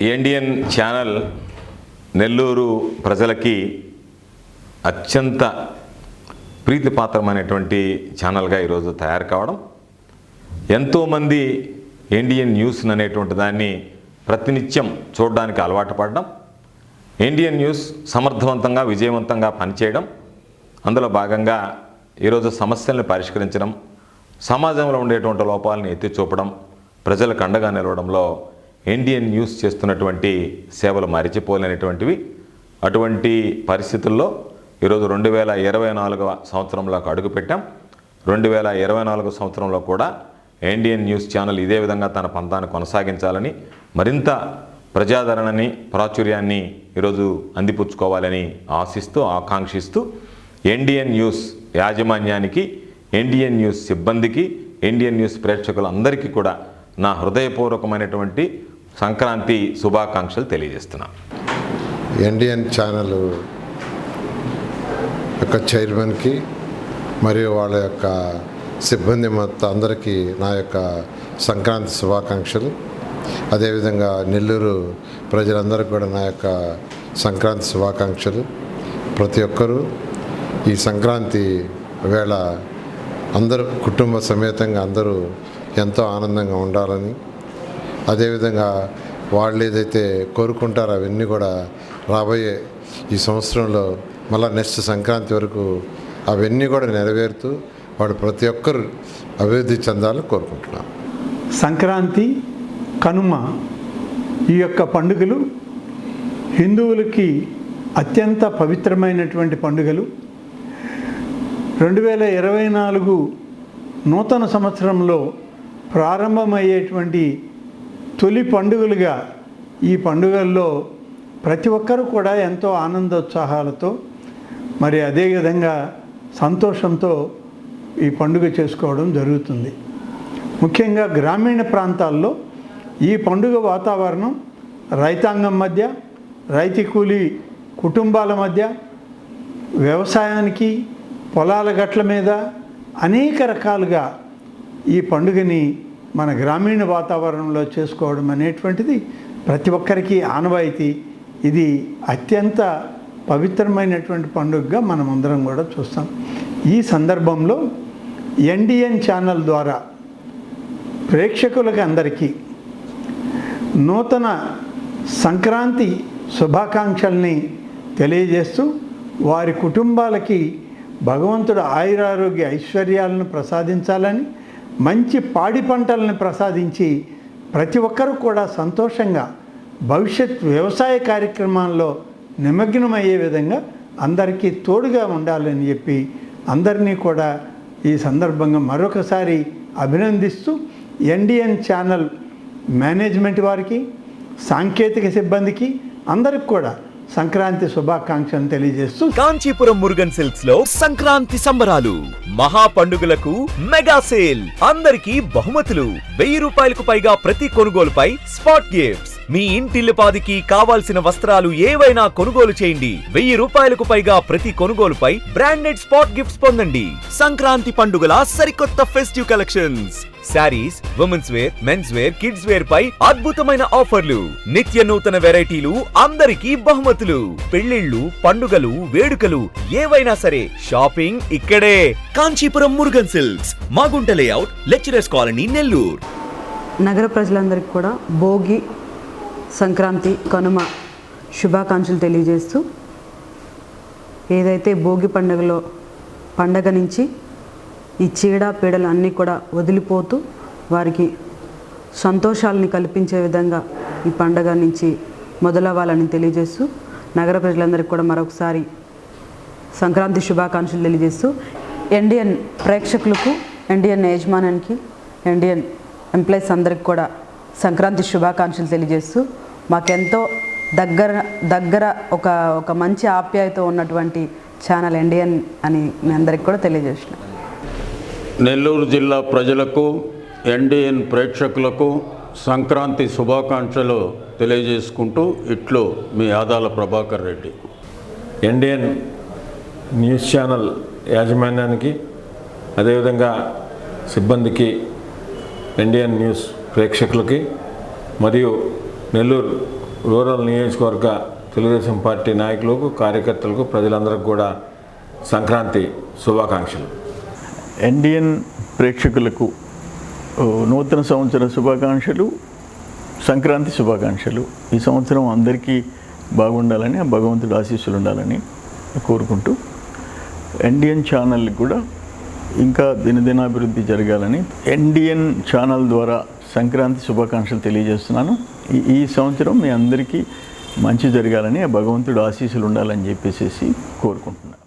Indian channel Nellore ప్రజలకి అత్యంత ప్రీతిపాత్రమైనటువంటి ఛానల్గా ఈరోజు తయారు కావడం. ఎంతోమంది ఇండియన్ న్యూస్ అనేటువంటి దాన్ని ప్రతినిత్యం చూడడానికి అలవాటు పడడం. ఇండియన్ న్యూస్ సమర్థవంతంగా విజయవంతంగా పనిచేయడం. అందులో భాగంగా ఈరోజు సమస్యలను పరిష్కరించడం. సమాజంలో ఉండేటువంటి లోపాలను ఎత్తి చూపడం. ప్రజలకు అండగా నిలవడంలో ఇండియన్ న్యూస్ చేస్తున్నటువంటి సేవలు మరిచిపోలేనటువంటివి. అటువంటి పరిస్థితుల్లో ఈరోజు రెండు వేల ఇరవై నాలుగవ సంవత్సరంలోకి అడుగుపెట్టాం రెండు వేల ఇరవై నాలుగు సంవత్సరంలో కూడా ఇండియన్ న్యూస్ ఛానల్ ఇదే విధంగా తన పంతాన్ని కొనసాగించాలని మరింత ప్రజాదరణని ప్రాచుర్యాన్ని ఈరోజు అందిపుచ్చుకోవాలని ఆశిస్తూ ఆకాంక్షిస్తూ ఇండియన్ న్యూస్ యాజమాన్యానికి ఇండియన్ న్యూస్ సిబ్బందికి ఇండియన్ న్యూస్ ప్రేక్షకులందరికీ కూడా నా హృదయపూర్వకమైనటువంటి సంక్రాంతి శుభాకాంక్షలు తెలియజేస్తున్నాను ఇండియన్ ఛానల్ యొక్క చైర్మన్కి మరియు వాళ్ళ యొక్క సిబ్బంది మొత్తం అందరికీ నా యొక్క సంక్రాంతి శుభాకాంక్షలు. అదేవిధంగా నెల్లూరు ప్రజలందరికీ కూడా నా యొక్క సంక్రాంతి శుభాకాంక్షలు. ప్రతి ఒక్కరూ ఈ సంక్రాంతి వేళ అందరూ కుటుంబ సమేతంగా అందరూ ఎంతో ఆనందంగా ఉండాలని అదేవిధంగా వాళ్ళు ఏదైతే కోరుకుంటారో అవన్నీ కూడా రాబోయే ఈ సంవత్సరంలో మళ్ళీ నెక్స్ట్ సంక్రాంతి వరకు అవన్నీ కూడా నెరవేరుతూ వాడు ప్రతి ఒక్కరు అభివృద్ధి చెందాలని కోరుకుంటున్నాను సంక్రాంతి కనుమ ఈ యొక్క పండుగలు హిందువులకి అత్యంత పవిత్రమైనటువంటి పండుగలు. రెండు వేల ఇరవై నాలుగు నూతన సంవత్సరంలో ప్రారంభమయ్యేటువంటి తొలి పండుగలుగా ఈ పండుగల్లో ప్రతి ఒక్కరూ కూడా ఎంతో ఆనందోత్సాహాలతో మరి అదేవిధంగా సంతోషంతో ఈ పండుగ చేసుకోవడం జరుగుతుంది. ముఖ్యంగా గ్రామీణ ప్రాంతాల్లో ఈ పండుగ వాతావరణం రైతాంగం మధ్య రైతు కూలీ కుటుంబాల మధ్య వ్యవసాయానికి పొలాల గట్ల మీద అనేక రకాలుగా ఈ పండుగని మన గ్రామీణ వాతావరణంలో చేసుకోవడం అనేటువంటిది ప్రతి ఒక్కరికి ఆనవాయితీ. ఇది అత్యంత పవిత్రమైనటువంటి పండుగగా మనం అందరం కూడా చూస్తాం. ఈ సందర్భంలో ఎన్డిఎన్ ఛానల్ ద్వారా ప్రేక్షకులకి అందరికీ నూతన సంక్రాంతి శుభాకాంక్షల్ని తెలియజేస్తూ వారి కుటుంబాలకి భగవంతుడు ఆయురారోగ్య ఐశ్వర్యాలను ప్రసాదించాలని మంచి పాడి పంటలను ప్రసాదించి ప్రతి ఒక్కరూ కూడా సంతోషంగా భవిష్యత్ వ్యవసాయ కార్యక్రమాల్లో నిమగ్నమయ్యే విధంగా అందరికీ తోడుగా ఉండాలని చెప్పి అందరినీ కూడా ఈ సందర్భంగా మరొకసారి అభినందిస్తూ ఎన్డిఎన్ ఛానల్ మేనేజ్మెంట్ వారికి సాంకేతిక సిబ్బందికి అందరికి కూడా సంక్రాంతి శుభాకాంక్షలు తెలియజేస్తూ కాంచీపురం మురుగన్ సిల్క్స్లో సంక్రాంతి సంబరాలు. మహా పండుగలకు మెగా సేల్. అందరికీ బహుమతులు. వెయ్యి రూపాయలకు పైగా ప్రతి కొనుగోలుపై స్పాట్ గిఫ్ట్స్. మీ ఇంటిల్లిపాదికి కావాల్సిన వస్త్రాలు ఏవైనా కొనుగోలు చేయండి. వెయ్యి రూపాయలకు పైగా ప్రతి కొనుగోలుపై బ్రాండెడ్ స్పాట్ గిఫ్ట్స్ పొందండి. సంక్రాంతి పండుగల సరికొత్త festive collections. Saris women's wear men's wear kids wear పై అద్భుతమైన ఆఫర్లు. నిత్య నూతన వెరైటీలు అందరికీ బహుమతులు. పెళ్ళిళ్ళు పండుగలు వేడుకలు ఏవైనా సరే షాపింగ్ ఇక్కడే. Kanchipuram Murugan silks Magunta layout lecturers colony Nellore. నగర ప్రజలందరికీ కూడా భోగి సంక్రాంతి కనుమ శుభాకాంక్షలు తెలియజేస్తూ ఏదైతే భోగి పండుగలో పండగ నుంచి ఈ చీడ పీడలు అన్నీ కూడా వదిలిపోతూ వారికి సంతోషాలని కల్పించే విధంగా ఈ పండగ నుంచి మొదలవ్వాలని తెలియజేస్తూ నగర ప్రజలందరికీ కూడా మరొకసారి సంక్రాంతి శుభాకాంక్షలు తెలియజేస్తూ ఇండియన్ ప్రేక్షకులకు ఇండియన్ యజమానానికి ఇండియన్ ఎంప్లాయీస్ అందరికి కూడా సంక్రాంతి శుభాకాంక్షలు తెలియజేస్తూ మాకెంతో దగ్గర దగ్గర ఒక ఒక మంచి ఆప్యాయత ఉన్నటువంటి ఛానల్ ఇండియన్ అని మీ అందరికి కూడా తెలియజేసిన నెల్లూరు జిల్లా ప్రజలకు ఎన్డిఎన్ ప్రేక్షకులకు సంక్రాంతి శుభాకాంక్షలు తెలియజేసుకుంటూ ఇట్లు మీ Adala Prabhakar Reddy. Indian news channel యాజమాన్యానికి అదేవిధంగా సిబ్బందికి ఇండియన్ న్యూస్ ప్రేక్షకులకి మరియు నెల్లూరు రూరల్ నియోజకవర్గ తెలుగుదేశం పార్టీ నాయకులకు కార్యకర్తలకు ప్రజలందరికీ కూడా సంక్రాంతి శుభాకాంక్షలు. ఎన్డిఎన్ ప్రేక్షకులకు నూతన సంవత్సర శుభాకాంక్షలు సంక్రాంతి శుభాకాంక్షలు. ఈ సంవత్సరం అందరికీ బాగుండాలని ఆ భగవంతుడు ఆశీస్సులు ఉండాలని కోరుకుంటూ ఎన్డిఎన్ ఛానల్కి కూడా ఇంకా దినదినాభివృద్ధి జరగాలని ఎన్డిఎన్ ఛానల్ ద్వారా సంక్రాంతి శుభాకాంక్షలు తెలియజేస్తున్నాను. ఈ ఈ సంవత్సరం మీ అందరికీ మంచి జరగాలని ఆ భగవంతుడు ఆశీస్సులు ఉండాలని చెప్పేసి కోరుకుంటున్నాను.